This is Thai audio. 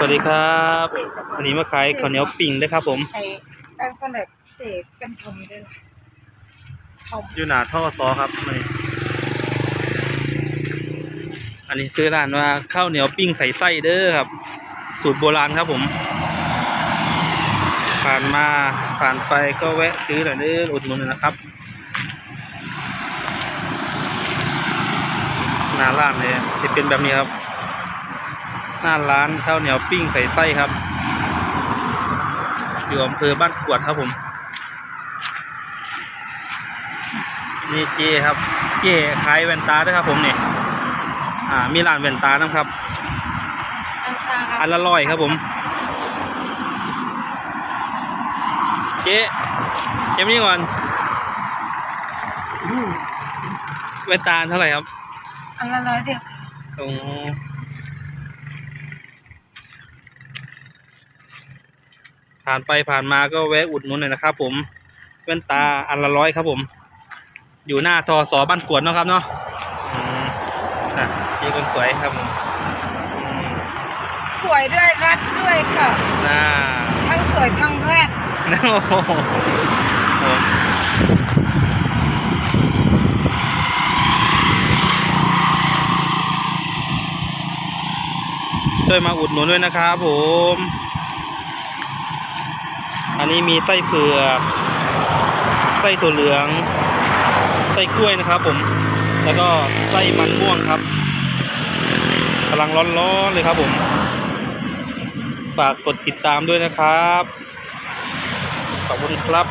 สวัสดีครับวันนี้มาขายข้าวเหนียวปิ่งด้วยครับผมใส่แป้งก็เลยเสกเป็นทำด้วยล่ะทำอยู่หนาท่อซอครับนี่อันนี้ซื้อร้านว่าข้าวเหนียวปิ้งใส่ไส้เด้อครับ สูตรโบราณครับผม ผ่านมาผ่านไปก็แวะซื้อหน่อยเด้ออุดหนุนหน่อยนะครับหน้าร้านเลยจะเป็นแบบนี้ครับ หน้าร้านข้าวเหนียวปิ้งใส่ไส้ครับ อยู่อำเภอบ้านกวดครับผมนี่เจครับ เจขายแว่นตาด้วยครับผมนี่อ่ามีร้านแว่นตานะครับ อันตาอันละร้อยครับผม เจ๊เจ๊มานี่ก่อนแว่นตาเท่าไหร่ครับ อันละร้อยเดียวโอ้ ผ่านไปผ่านมาก็แวะอุดหนุนหน่อยนะครับ ผมแว่นตาอันละร้อยครับผม อยู่หน้าทอสอบ้านกวดเนาะครับเนาะอืมอะเจ๊คนสวยครับผมอืมสวยด้วยรัดด้วยค่ะ น่าทั้งสวยทั้งแรดโอ้โหโอ้ช่วยมาอุดหนุนด้วยนะครับผม อันนี้มีไส้เผือกไส้ถั่วเหลือง ไส้กล้วยนะครับผม แล้วก็ไส้มันม่วงครับกำลังร้อนๆเลยครับผม ฝากกดติดตามด้วยนะครับ ขอบคุณครับ